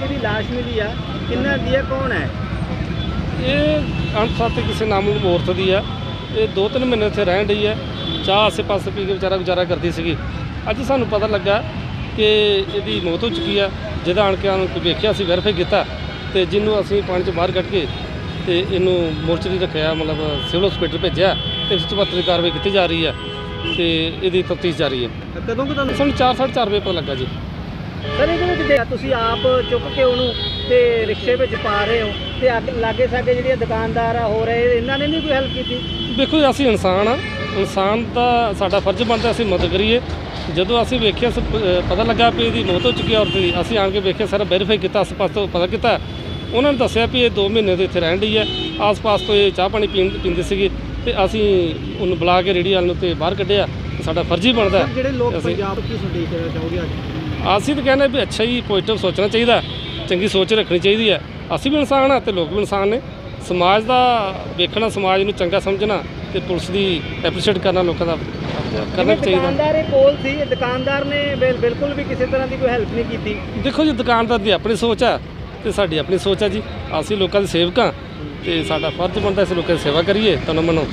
ਜਿਹੜੀ ਲਾਸ਼ ਮਿਲੀ ਆ ਕਿੰਨਾ ਦੀ ਆ ਕੌਣ ਹੈ? ਇਹ ਅਣਪਛਾਤੇ ਕਿਸੇ ਨਾਮਲੂਮ ਔਰਤ ਦੀ ਆ। ਇਹ ਦੋ ਤਿੰਨ ਮਹੀਨੇ ਇੱਥੇ ਰਹਿਣ ਰਹੀ ਹੈ ਚਾਹ ਆਸੇ ਪਾਸੇ ਪੀ ਕੇ ਵਿਚਾਰਾ ਗੁਜ਼ਾਰਾ ਕਰਦੀ ਸੀਗੀ। ਅੱਜ ਸਾਨੂੰ ਪਤਾ ਲੱਗਾ ਕਿ ਇਹਦੀ ਮੌਤ ਹੋ ਚੁੱਕੀ ਆ। ਜਿਹਦਾ ਆਣ ਕੇ ਆਣ ਕੇ ਵੇਖਿਆ ਅਸੀਂ ਵੈਰੀਫਾਈ ਕੀਤਾ ਤੇ ਜਿਹਨੂੰ ਅਸੀਂ ਪਾਣੀ 'ਚ ਬਾਹਰ ਕੱਢ ਕੇ ਤੇ ਇਹਨੂੰ ਮੋਰਚਰੀ ਰੱਖਿਆ ਮਤਲਬ ਸਿਵਲ ਹਸਪੀਟਲ ਭੇਜਿਆ ਤੇ ਇਸ ਤੋਂ ਬਾਅਦ ਦੀ ਕਾਰਵਾਈ ਕੀਤੀ ਜਾ ਰਹੀ ਹੈ ਤੇ ਇਹਦੀ ਤਫਤੀਸ਼ ਜਾਰੀ ਹੈ ਕਦੋਂ ਕਿ ਤੁਹਾਨੂੰ ਸਾਨੂੰ 4:30 ਵਜੇ ਪਤਾ ਲੱਗਾ ਜੀ। ਸਰ ਇਹਦੇ ਵਿੱਚ ਦੇ- ਤੁਸੀਂ ਆਪ ਚੁੱਕ ਕੇ ਉਹਨੂੰ ਤੇ ਰਿਕਸ਼ੇ ਵਿੱਚ ਪਾ ਰਹੇ ਹੋ ਤੇ ਅੱਗ- ਲਾਗੇ ਸਾਡੇ ਜਿਹੜੇ ਦੁਕਾਨਦਾਰ ਆ ਹੋ ਰਹੇ ਇਹਨਾਂ ਨੇ ਨਹੀਂ ਕੋਈ ਹੈਲਪ ਕੀਤੀ? ਦੇਖੋ ਜੀ, ਅਸੀਂ ਇਨਸਾਨ ਆ ਇਨਸਾਨ ਦਾ ਸਾਡਾ ਫਰਜ਼ ਬਣਦਾ ਅਸੀਂ ਮਦਦ ਕਰੀਏ। ਜਦੋਂ ਅਸੀਂ ਵੇਖਿਆ ਪਤਾ ਲੱਗਾ ਵੀ ਇਹਦੀ ਮੌਤ ਹੋ ਚੁੱਕੀ ਔਰਤ ਦੀ ਅਸੀਂ ਆਣ ਕੇ ਵੇਖਿਆ ਸਾਰਾ ਵੈਰੀਫਾਈ ਕੀਤਾ ਆਸ-ਪਾਸ ਤੋਂ ਪਤਾ ਕੀਤਾ। ਉਹਨਾਂ ਨੇ ਦੱਸਿਆ ਵੀ ਇਹ 2 ਮਹੀਨੇ ਤੋਂ ਇੱਥੇ ਰਹਿਣ ਰਹੀ ਹੈ। ਆਸ-ਪਾਸ ਤੋਂ ਇਹ ਚਾਹ ਪਾਣੀ ਪੀਂਦੀ ਸੀਗੀ ਤੇ ਅਸੀਂ ਉਹਨੂੰ ਬੁਲਾ ਕੇ ਰੇੜੀ ਵਾਲ ਨੂੰ ਤੇ ਬਾਹਰ ਕੱਢਿਆ। ਤੇ ਸਾਡਾ ਫਰਜ਼ ਹੀ ਬਣਦਾ ਜਿਹੜੇ ਲੋਕ ਪੰਜਾਬ ਕੀ ਸੰਦੇਸ਼ ਦੇਣਾ ਚਾਹੋਗੇ ਅੱਜ ਅਸੀਂ ਤਾਂ ਕਹਿੰਦੇ ਵੀ ਅੱਛਾ ਹੀ ਪੋਜ਼ਿਟਿਵ ਸੋਚਣਾ ਚਾਹੀਦਾ ਚੰਗੀ ਸੋਚ ਰੱਖਣੀ ਚਾਹੀਦੀ ਹੈ। ਅਸੀਂ ਵੀ ਇਨਸਾਨ ਆ ਤੇ ਲੋਕ ਵੀ ਇਨਸਾਨ ਨੇ। ਸਮਾਜ ਦਾ ਵੇਖਣਾ ਸਮਾਜ ਨੂੰ ਚੰਗਾ ਸਮਝਣਾ ਤੇ ਪੁਲਿਸ ਦੀ ਐਪਰੀਸ਼ੀਏਟ ਕਰਨਾ ਲੋਕਾਂ ਦਾ ਕਰਨਾ ਚਾਹੀਦਾ। ਦੁਕਾਨਦਾਰ ਇਹ ਕੋਲ ਸੀ ਦੁਕਾਨਦਾਰ ਨੇ ਬਿਲ- ਬਿਲਕੁਲ ਵੀ ਕਿਸੇ ਤਰ੍ਹਾਂ ਦੀ ਕੋਈ ਹੈਲਪ ਨਹੀਂ ਕੀਤੀ। ਦੇਖੋ ਜੀ ਦੁਕਾਨਦਾਰ ਦੀ ਆਪਣੀ ਸੋਚ ਆ ਤੇ ਸਾਡੀ ਆਪਣੀ ਸੋਚ ਆ ਜੀ। ਅਸੀਂ ਲੋਕਾਂ ਦੇ ਸੇਵਕ ਹਾਂ ਤੇ ਸਾਡਾ ਫਰਜ਼ ਬਣਦਾ ਅਸੀਂ ਲੋਕਾਂ ਦੀ ਸੇਵਾ ਕਰੀਏ ਤਨ ਮਨੋ।